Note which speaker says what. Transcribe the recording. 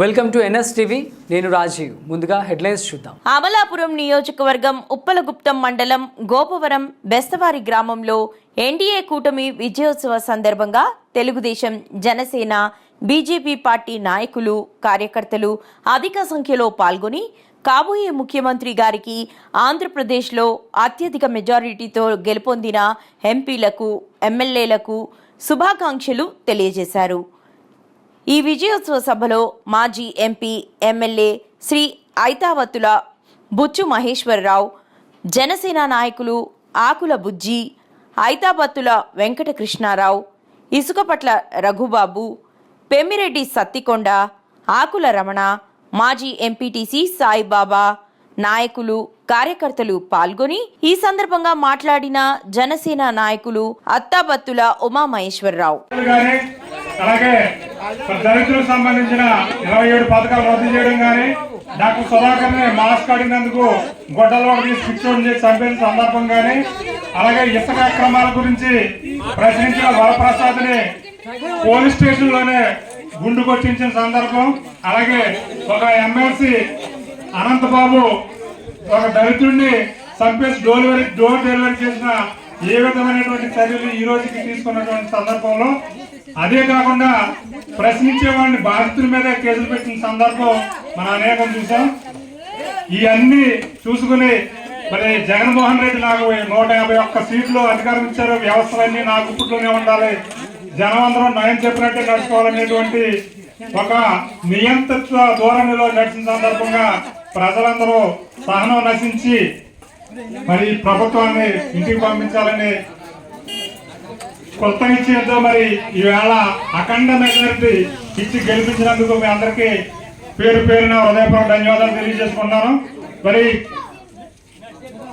Speaker 1: Welcome to NS TV నేను రాజీవ్. ముందుగా headlines చూద్దాం.
Speaker 2: అమలాపురం నియోజకవర్గం ఉప్పలగుప్తం మండలం గోపవరం బెస్తవారి గ్రామంలో ఎన్డీఏ కూటమి విజయోత్సవ సందర్భంగా తెలుగుదేశం జనసేన బీజేపీ పార్టీ నాయకులు కార్యకర్తలు అధిక సంఖ్యలో పాల్గొని కాబోయే ముఖ్యమంత్రి గారికి ఆంధ్రప్రదేశ్లో అత్యధిక మెజారిటీతో గెలుపొందిన ఎంపీలకు ఎమ్మెల్యేలకు శుభాకాంక్షలు తెలియజేశారు. ఈ విజయోత్సవ సభలో మాజీ MP MLA Shri Aithavathula Butch Maheswararao Janasena నాయకులు ఆకుల బుజ్జి ఐతాబత్తుల వెంకటకృష్ణారావు ఇసుకపట్ల రఘుబాబు పెమ్మిరెడ్డి సత్తికొండ ఆకుల రమణ మాజీ ఎంపీటీసీ సాయిబాబా నాయకులు కార్యకర్తలు పాల్గొని ఈ సందర్భంగా మాట్లాడిన జనసేన నాయకులు అత్తాబత్తుల ఉమామహేశ్వరరావు.
Speaker 3: అలాగే దళితులకు సంబంధించిన ఇరవై ఏడు పథకాలు రద్దు చేయడం కానీ డాక్టర్ సుధాకర్ని మాస్క్ అడిగినందుకు గొడ్డలో తీసి శిక్షణ చేసి చంపిన సందర్భం కానీ అలాగే ఇసుక అక్రమాల గురించి ప్రశ్నించిన వరప్రసాద్ని పోలీస్ స్టేషన్లోనే గుండు కొట్టించిన సందర్భం అలాగే ఒక ఎమ్మెల్సీ అనంతబాబు ఒక దళితుడిని చంపేసి డోర్ డోర్ డెలివరీ చేసిన ఏ విధమైనటువంటి చర్యలు ఈ రోజుకి తీసుకున్నటువంటి సందర్భంలో అదే కాకుండా ప్రశ్నించే వాడిని బాధితుల మీద కేసులు పెట్టిన సందర్భం మనం అనేకం చూసాం ఇవన్నీ చూసుకుని మరి జగన్మోహన్ రెడ్డి నాకు నూట యాభై ఒక్క సీట్లు అధికారం ఇచ్చారు. వ్యవస్థలన్నీ నా గుప్పట్లోనే ఉండాలి. జనం అందరం నయం చెప్పినట్టే నడుచుకోవాలనేటువంటి ఒక నియంత్రిత ధోరణిలో నడిచిన సందర్భంగా ప్రజలందరూ సహనం నశించి మరి ప్రభుత్వాన్ని ఇంటికి పంపించాలని కొత్త ఇచ్చేదో మరి ఈవేళ అఖండ మెజారిటీ ఇచ్చి గెలిపించినందుకు మీ అందరికీ పేరు పేరున హృదయపూర్వక ధన్యవాదాలు తెలియజేసుకుంటున్నాను. మరి